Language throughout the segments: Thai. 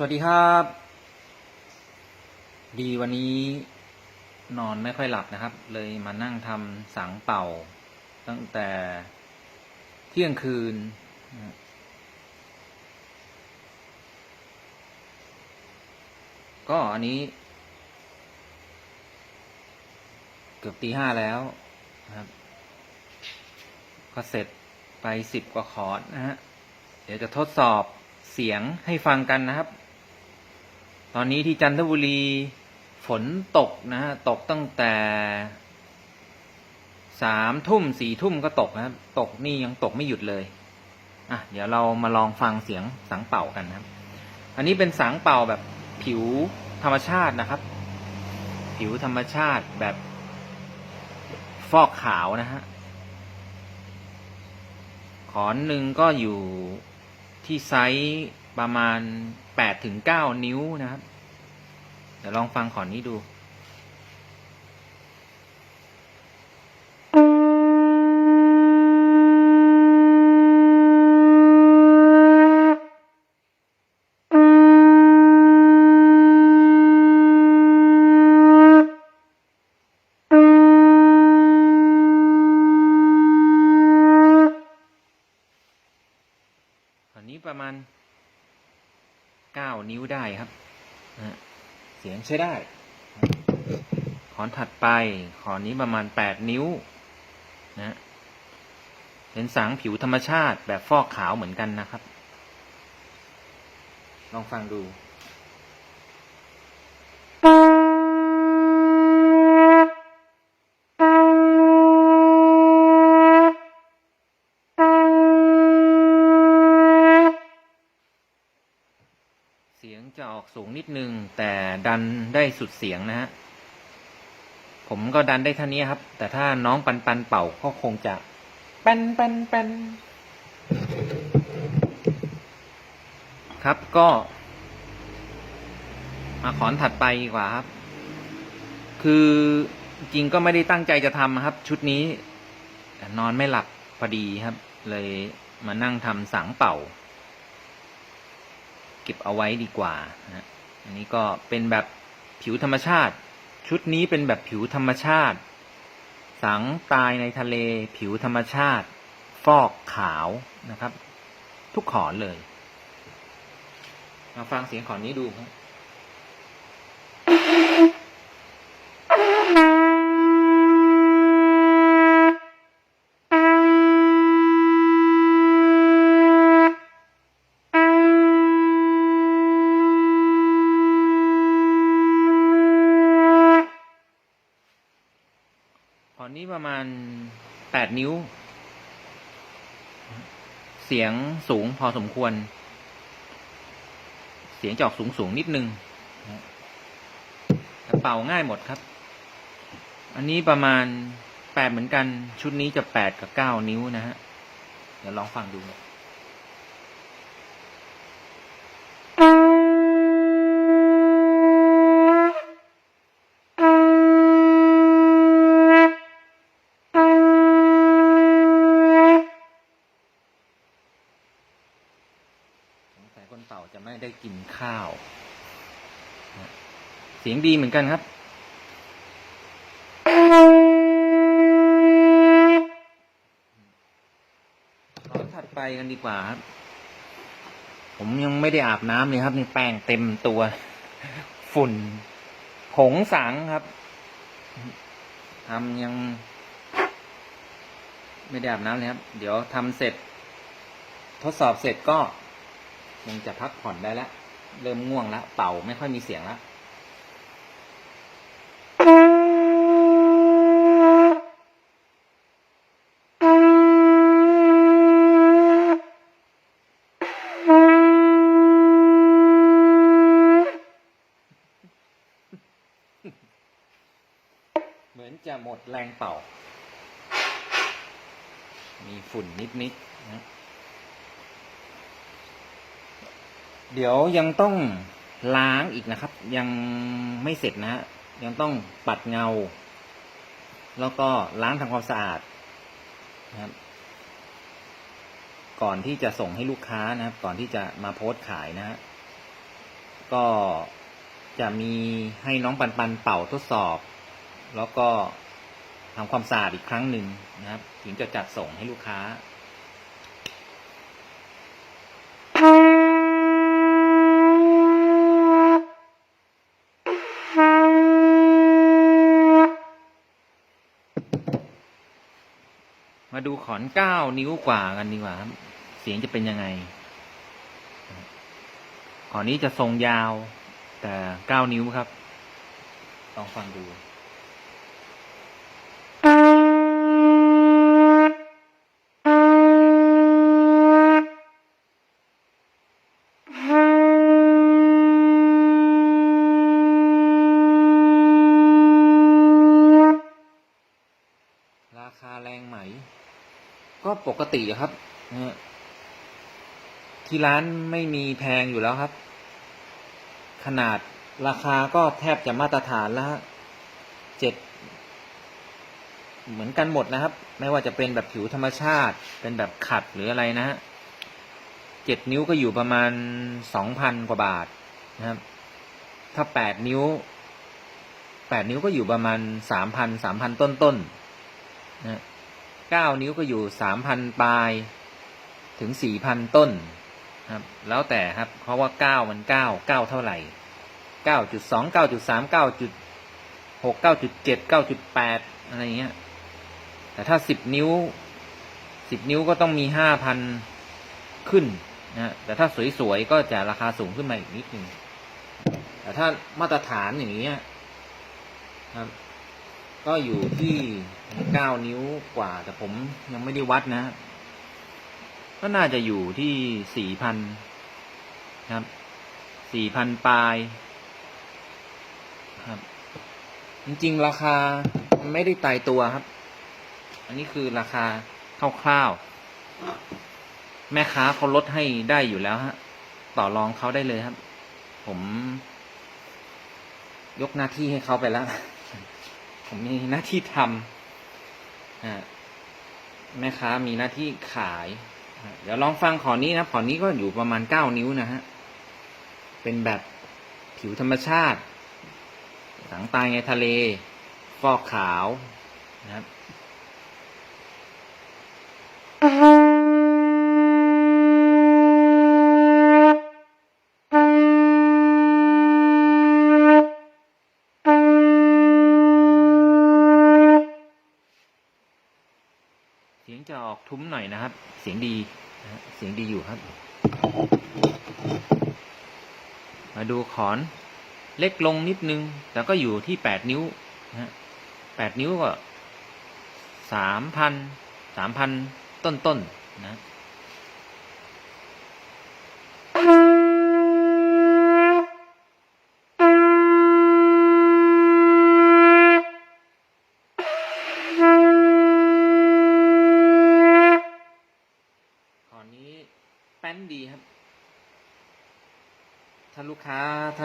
สวัสดีครับ ดีวันนี้นอนไม่ค่อยหลับนะครับ เลยมานั่งทำสังเป่า ตั้งแต่เที่ยงคืน ก็อันนี้ เกือบตีห้าแล้วนะครับ ก็เสร็จไปสิบกว่าคอร์สนะฮะ เดี๋ยวจะทดสอบเสียงให้ฟังกันนะครับ อนนี้ที่จันทบุรีฝนตกนะฮะตกตั้งแต่สามทุ่มสี่ทุ่มก็ตกนะครับ ตกนี่ยังตกไม่หยุดเลย อะ เดี๋ยวเรามาลองฟังเสียงสังเป่ากันนะครับ อันนี้เป็นสังเป่าแบบผิวธรรมชาตินะครับ ผิวธรรมชาติแบบฟอกขาวนะฮะ ขอนหนึ่งก็อยู่ที่ไซส์ ประมาณแปดถึงเก้านิ้วนะครับ เดี๋ยวลองฟังขอนนี้ดู งใช้ได้ ขอนถัดไป ขอนนี้ประมาณแปดนิ้วนะเป็นสังผิวธรรมชาติแบบฟอกขาวเหมือนกันนะครับ ลองฟังดู งจะออกสูงนิดนึง แต่ดันได้สุดเสียงนะฮะ ผมก็ดันได้เท่านี้ครับ แต่ถ้าน้องปันปันเป่าก็คงจะปันปันปันครับก็ มาขอนถัดไปดีกว่าครับ คือจริงก็ไม่ได้ตั้งใจจะทำครับ ชุดนี้นอนไม่หลับพอดีครับ เลยมานั่งทำสังเป่า ก็บเอาไว้ดีกว่านะอันนี้ก็เป็นแบบผิวธรรมชาติ ชุดนี้เป็นแบบผิวธรรมชาติ สังตายในทะเล ผิวธรรมชาติ ฟอกขาวนะครับ ทุกขอนเลย มาฟังเสียงขอนนี้ดูครับ นิ้ว เสียงสูงพอสมควร เสียงจอกสูงสูงๆนิดนึงเป่าง่ายหมดครับ อันนี้ประมาณแปดเหมือนกัน ชุดนี้จะแปดกับเก้านิ้วนะฮะ เดี๋ยวลองฟังดูส ได้กินข้าว เสียงดีเหมือนกันครับตอนถัดไปกันดีกว่าครับ ผมยังไม่ได้อาบน้ำเลยครับนี่แป้งเต็มตัว ฝุ่น ผงสังครับทำยัง ไม่ได้อาบน้ำเลยครับ เดี๋ยวทำเสร็จ ทดสอบเสร็จก็ คงจะพักผ่อนได้แล้ว เริ่มง่วงแล้ว เป่าไม่ค่อยมีเสียงแล้วเหมือนจะหมดแรงเป่า มีฝุ่นนิดๆนะ เดี๋ยวยังต้องล้างอีกนะครับ ยังไม่เสร็จนะฮะยังต้องปัดเงา แล้วก็ล้างทำความสะอาดนะครับ ก่อนที่จะส่งให้ลูกค้านะครับ ก่อนที่จะมาโพสต์ขายนะฮะก็จะมีให้น้องปันปันเป่าทดสอบ แล้วก็ทำความสะอาดอีกครั้งหนึ่งนะครับ ถึงจะจัดส่งให้ลูกค้า มาดูขอนเก้านิ้วกว่ากันดีกว่าครับ เสียงจะเป็นยังไง ขอนนี้จะทรงยาวแต่เก้านิ้วครับ ลองฟังดู ก็ปกติครับที่ร้านไม่มีแพงอยู่แล้วครับ ขนาดราคาก็แทบจะมาตรฐานแล้วฮะเจ็ดเหมือนกันหมดนะครับ ไม่ว่าจะเป็นแบบผิวธรรมชาติ เป็นแบบขัดหรืออะไรนะฮะเจ็ดนิ้วก็อยู่ประมาณสองพันกว่าบาทนะครับ ถ้าแปดนิ้วแปดนิ้วก็อยู่ประมาณสามพันสามพันต้นๆนะ เก้านิ้วก็อยู่สามพันปลายถึงสี่พันต้นครับแล้วแต่ครับเพราะว่าเก้ามันเก้าเก้าเท่าไหร่เก้าจุดสองเก้าจุดสามเก้าจุดหกเก้าจุดเจ็ดเก้าจุดแปดอะไรเงี้ยแต่ถ้าสิบนิ้วสิบนิ้วก็ต้องมีห้าพันขึ้นนะฮะแต่ถ้าสวยๆ ก็จะราคาสูงขึ้นมาอีกนิดนึงแต่ถ้ามาตรฐานอย่างเงี้ยครับ ก็อยู่ที่เก้านิ้วกว่า แต่ผมยังไม่ได้วัดนะ ก็น่าจะอยู่ที่สี่พันครับสี่พันปลายครับ จริงๆ ราคาไม่ได้ตายตัวครับ อันนี้คือราคาคร่าวๆแม่ค้าเขาลดให้ได้อยู่แล้วฮะ ต่อรองเขาได้เลยครับ ผม ยกหน้าที่ให้เขาไปแล้ว ผมมีหน้าที่ทำแม่ค้ามีหน้าที่ขาย เดี๋ยวลองฟังขอนี้นะขอนี้ก็อยู่ประมาณเก้านิ้วนะฮะ เป็นแบบผิวธรรมชาติหนังตายในทะเล ฟอกขาวนะครับ ครับ เสียงดีเสียงดีอยู่ครับ มาดูขอนเล็กลงนิดนึง แต่ก็อยู่ที่แปดนิ้วนะฮะแปดนิ้วก็สามพันสามพันต้นๆนนะ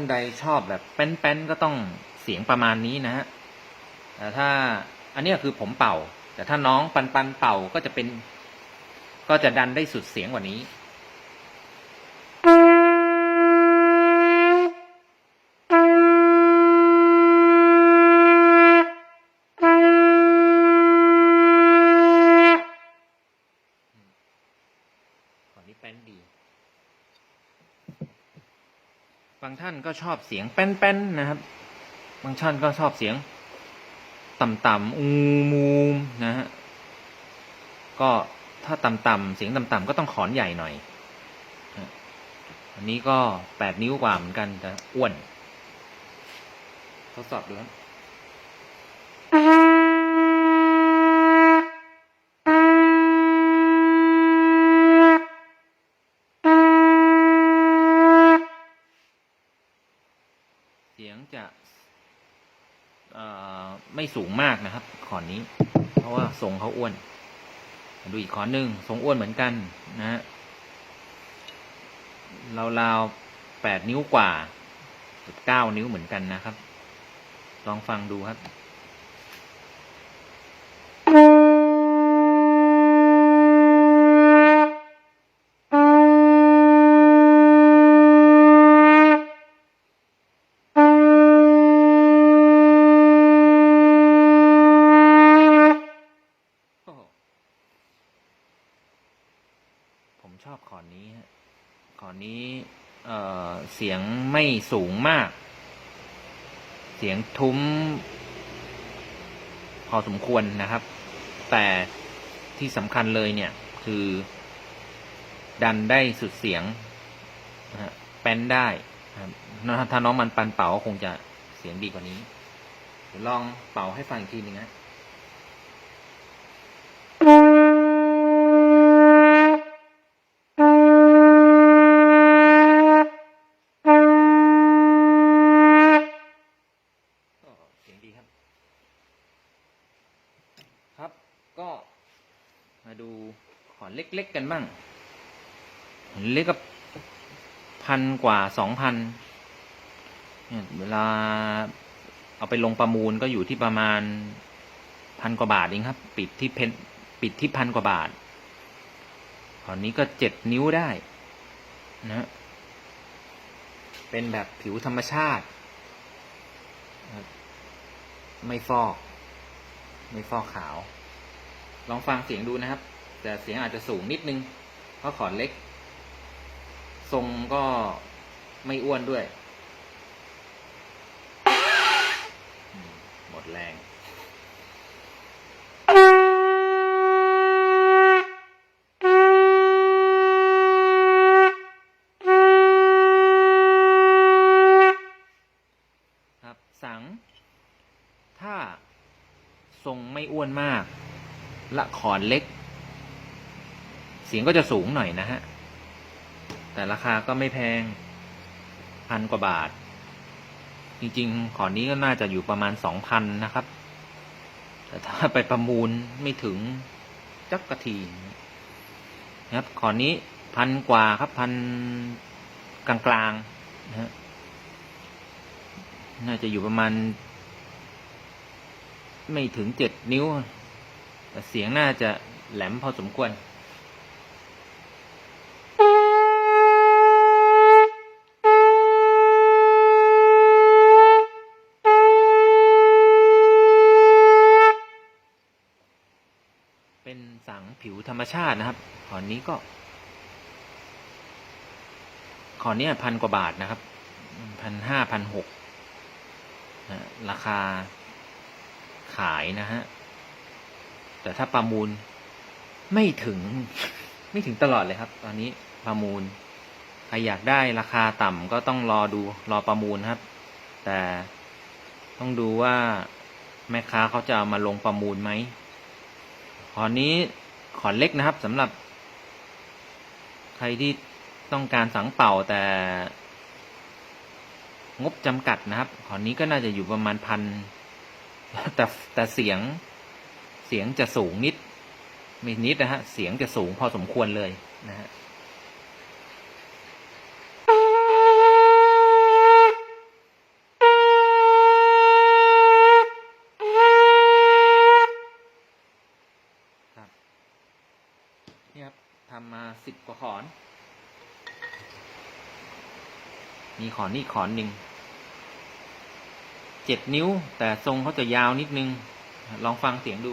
านใดชอบแบบแป้นๆก็ต้องเสียงประมาณนี้นะฮะแต่ถ้าอันนี้คือผมเป่า แต่ถ้าน้องปันปันๆเป่าก็จะเป็น ก็จะดันได้สุดเสียงกว่านี้ ขอนนี้แป้นดี บางท่าน ก็ชอบเสียงแป้นๆนะครับ บางท่านก็ชอบเสียงต่ำๆอูมูมนะฮะก็ถ้าต่ำๆเสียงต่ำๆก็ต้องขอนใหญ่หน่อยอันนี้ก็แปดนิ้วกว่าเหมือนกันแต่อ้วน ทดสอบดูครับ เสียงจะเอ่อ ไม่สูงมากนะครับขอนนี้ เพราะว่าทรงเขาอ้วนดูอีกขอนหนึ่งทรงอ้วนเหมือนกันนะฮะราวๆแปดนิ้วกว่าเก้านิ้วเหมือนกันนะครับ ลองฟังดูครับ ไม่สูงมาก เสียงทุ้ม พอสมควรนะครับ แต่ที่สำคัญเลยเนี่ยคือ ดันได้สุดเสียงนะฮะแป้นได้ถ้าน้องมันปันเป่าก็คงจะเสียงดีกว่านี้เดี๋ยวลองเป่าให้ฟังอีกทีหนึ่งนะ ล็ก ๆ กันบ้าง เล็กก็พันกว่าสองพันเวลาเอาไปลงประมูลก็อยู่ที่ประมาณพันกว่าบาทเองครับ ปิดที่เพนปิดที่พันกว่าบาทขอนนี้ก็เจ็ดนิ้วได้นะเป็นแบบผิวธรรมชาติ ไม่ฟอก ไม่ฟอกขาว ลองฟังเสียงดูนะครับ แต่เสียงอาจจะสูงนิดนึง เพราะขอนเล็ก ทรงก็ไม่อ้วนด้วย หมดแรงครับสัง ถ้าทรงไม่อ้วนมาก ละขอนเล็ก สียงก็จะสูงหน่อยนะฮะ แต่ราคาก็ไม่แพงพันกว่าบาท จริงๆ ขอนี้ก็น่าจะอยู่ประมาณสองพันนะครับ แต่ถ้าไปประมูลไม่ถึงจักกะทีนะครับ ขอนี้พันกว่าครับพันกลางๆนะฮะน่าจะอยู่ประมาณ ไม่ถึงเจ็ดนิ้ว แต่เสียงน่าจะแหลมพอสมควร สังผิวธรรมชาตินะครับ ขอนนี้ก็ ขอนนี้พันกว่าบาทนะครับพันห้าพันหกราคาขายนะฮะ แต่ถ้าประมูลไม่ถึง ไม่ถึงตลอดเลยครับ ตอนนี้ประมูล ใครอยากได้ราคาต่ำก็ต้องรอดูรอประมูลครับ แต่ต้องดูว่าแม่ค้าเขาจะเอามาลงประมูลไหม อนนี้ขอนเล็กนะครับสำหรับ ใครที่ต้องการสังเป่าแต่ งบจำกัดนะครับ ขอนนี้ก็น่าจะอยู่ประมาณพันแต่แต่เสียงเสียงจะสูงนิดไม่นิดนะฮะเสียงจะสูงพอสมควรเลยนะฮะ ครับนี่ครับทำมาสิบกว่าขอน มีข อนนี่ขอนหนึ่งเจ็ดนิ้ว แต่ทรงเขาจะยาวนิดนึง ลองฟังเสียงดู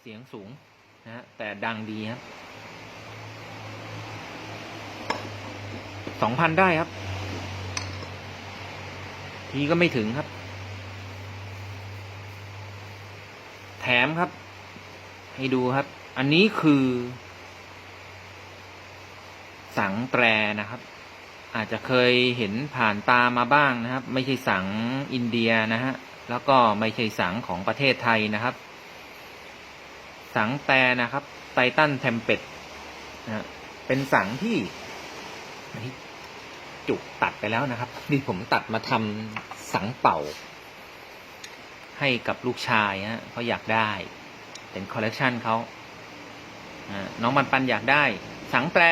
เสียงสูงนะฮะแต่ดังดีครับสองพันได้ครับ ทีก็ไม่ถึงครับ แถมครับ ให้ดูครับ อันนี้คือ สังแตรนะครับ อาจจะเคยเห็นผ่านตามาบ้างนะครับ ไม่ใช่สังอินเดียนะฮะแล้วก็ไม่ใช่สังของประเทศไทยนะครับ สังแตรนะครับไททันเทมเป็ดนะฮะเป็นสังที่ จุกตัดไปแล้วนะครับ นี่ผมตัดมาทำสังเป่า ให้กับลูกชายฮะเขาอยากได้ เป็นคอลเลกชันเขาอ่าน้องมันปันอยากได้ สังแตร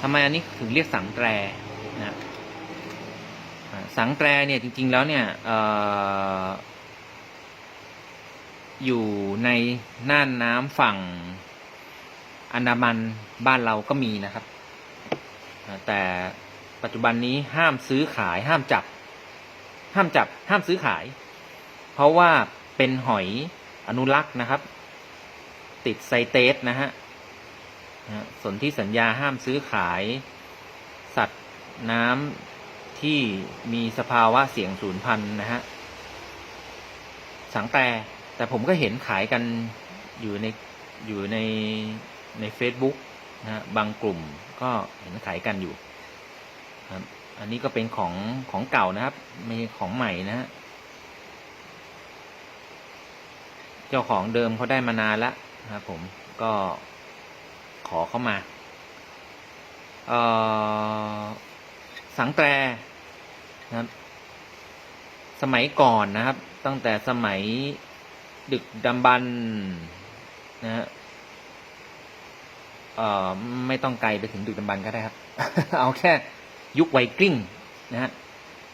ทำไมอันนี้ถึงเรียกสังแตรนะสังแตรเนี่ยจริง ๆ แล้วเนี่ยออยู่ในน่านน้ำฝั่งอันดามันบ้านเราก็มีนะครับ แต่ปัจจุบันนี้ห้ามซื้อขายห้ามจับ ห้ามจับห้ามซื้อขาย เพราะว่าเป็นหอยอนุรักษ์นะครับ ติดไซเตสนะฮะสนที่สัญญาห้ามซื้อขาย สัตว์น้ำที่มีสภาวะเสี่ยงสูญพันธุ์นะฮะสังแต่แต่ผมก็เห็นขายกันอยู่ในอยู่ในใน Facebook นะบางกลุ่มก็เห็นขายกันอยู่ครับ อันนี้ก็เป็นของของเก่านะครับไม่ของใหม่นะฮะเจ้าของเดิมเขาได้มานานแล้วนะครับผมก็ขอเข้ามาเอ่อสังแตรนะครับ สมัยก่อนนะครับ ตั้งแต่สมัยดึกดำบรรนะฮะ เอ่อไม่ต้องไกลไปถึงดึกดำบรรพ์ก็ได้ครับ เอาแค่ยุคไวกิ้งนะฮะ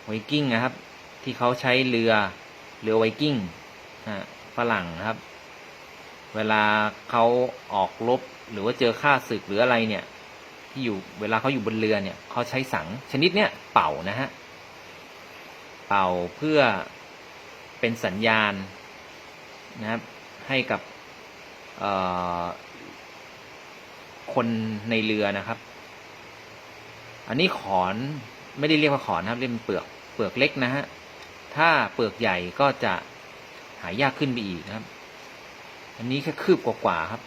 ไวกิ้งนะครับ ที่เขาใช้เรือเรือไวกิ้งนะฮะฝรั่งนะครับ เวลาเขาออกรบหรือว่าเจอข้าศึกหรืออะไรเนี่ย ที่อยู่เวลาเขาอยู่บนเรือเนี่ยเขาใช้สังชนิดเนี้ยเป่านะฮะเป่าเพื่อเป็นสัญญาณนะครับให้กับเอ่อ คนในเรือนะครับ อันนี้ขอนไม่ได้เรียกว่าขอนนะครับ เรียกเป็นเปลือกเปลือกเล็กนะฮะ ถ้าเปลือกใหญ่ก็จะหายากขึ้นไปอีกนะครับ อันนี้แค่คืบกว่าๆครับ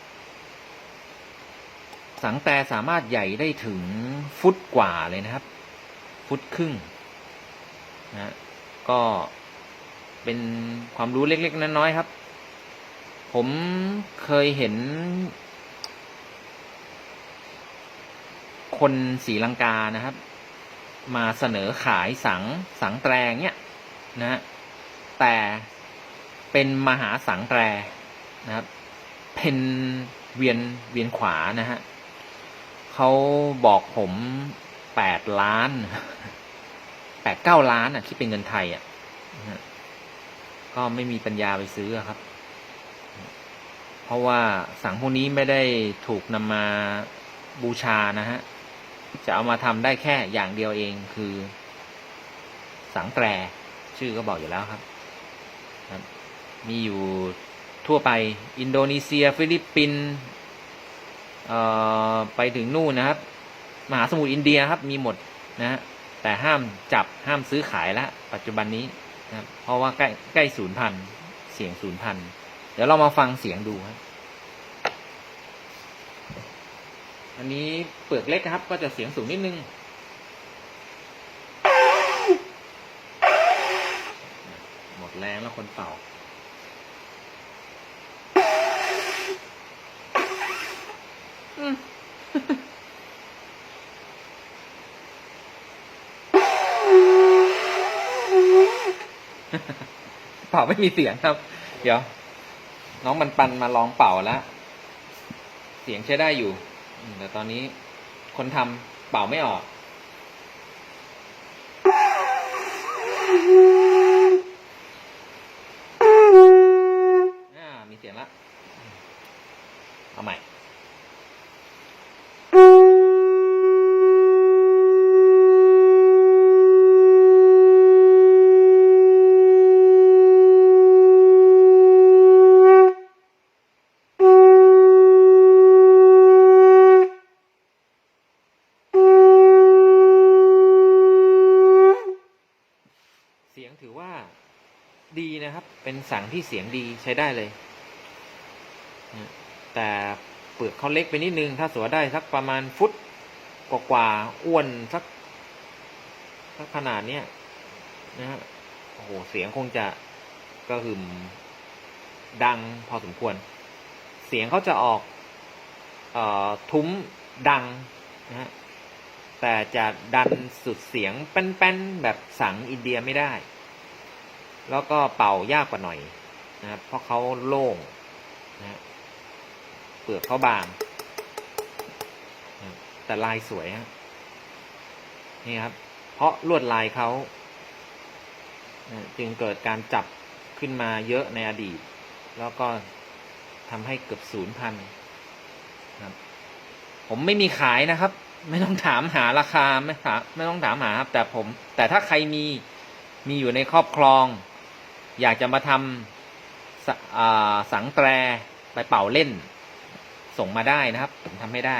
สังแต่สามารถใหญ่ได้ถึงฟุตกว่าเลยนะครับ ฟุตครึ่งนะฮะก็เป็นความรู้เล็กๆน้อยๆครับ ผมเคยเห็น คนศรีลังกานะครับ มาเสนอขายสังสังแตรงเนี่ยนะฮะแต่เป็นมหาสังแตรนะครับเป็นเวียนเวียนขวานะฮะเขาบอกผมแปดล้านแปดเก้าล้านอะคิดเป็นเงินไทยอะนะก็ไม่มีปัญญาไปซื้อครับ เพราะว่าสังพวกนี้ไม่ได้ถูกนำมาบูชานะฮะ จะเอามาทำได้แค่อย่างเดียวเองคือ สังแตรชื่อก็บอกอยู่แล้วครับ มีอยู่ทั่วไปอินโดนีเซีย ฟิลิปปินส์ไปถึงนู่นนะครับ มหาสมุทรอินเดียครับมีหมดนะฮะแต่ห้ามจับห้ามซื้อขายแล้วปัจจุบันนี้นะเพราะว่าใกล้ใกล้ศูนย์พันเสียงศูนย์พันเดี๋ยวเรามาฟังเสียงดูครับ อันนี้เปลือกเล็กนะครับ ก็จะเสียงสูงนิดนึงหมดแรงแล้วคนเป่า เป่าไม่มีเสียงครับ เดี๋ยว น้องมันปันมาลองเป่าแล้ว เสียงใช้ได้อยู่ แต่ตอนนี้คนทำเป่าไม่ออก อ่า มีเสียงละ เอาใหม่ เสียงถือว่า ดีนะครับ เป็นสังที่เสียงดีใช้ได้เลย แต่เปลือกเขาเล็กไปนิดนึง ถ้าสวยได้สักประมาณฟุตกว่าๆอ้วนสักสักขนาดเนี้ยนะฮะโอ้โห เสียงคงจะกระหึ่มดังพอสมควร เสียงเขาจะออกเออทุ้มดังนะฮะแต่จะดันสุดเสียงแป้นๆแบบสังอินเดียไม่ได้ แล้วก็เป่ายากกว่าหน่อยนะครับเพราะเขาโล่งนะเปลือกเขาบางนะแต่ลายสวยฮะนี่ครับ เพราะลวดลายเขานะจึงเกิดการจับขึ้นมาเยอะในอดีต แล้วก็ทำให้เกือบศูนย์พันนะครับผมไม่มีขายนะครับ ไม่ต้องถามหาราคาไม่ถามไม่ต้องถามหาครับ แต่ผม แต่ถ้าใครมีมีอยู่ในครอบครอง อยากจะมาทำส,าสังแตรไปเป่าเล่น ส่งมาได้นะครับ ผมทำให้ได้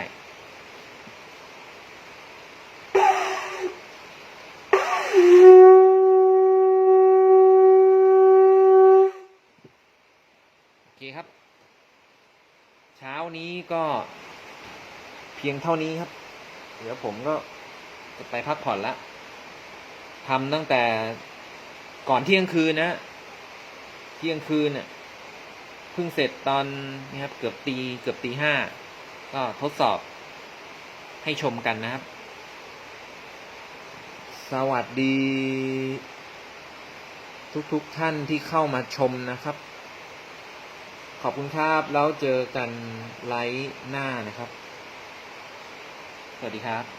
โอเคครับ เช้านี้ก็เพียงเท่านี้ครับ เดี๋ยวผมก็จะไปพักผ่อนละทำตั้งแต่ก่อนเที่ยงคืนนะ เที่ยงคืนน่ะเพิ่งเสร็จตอนนี้ครับเกือบตีเกือบตีห้าก็ทดสอบให้ชมกันนะครับ สวัสดี ทุกๆทท่านที่เข้ามาชมนะครับ ขอบคุณครับ แล้วเจอกันไลฟ์หน้านะครับ สวัสดีครับ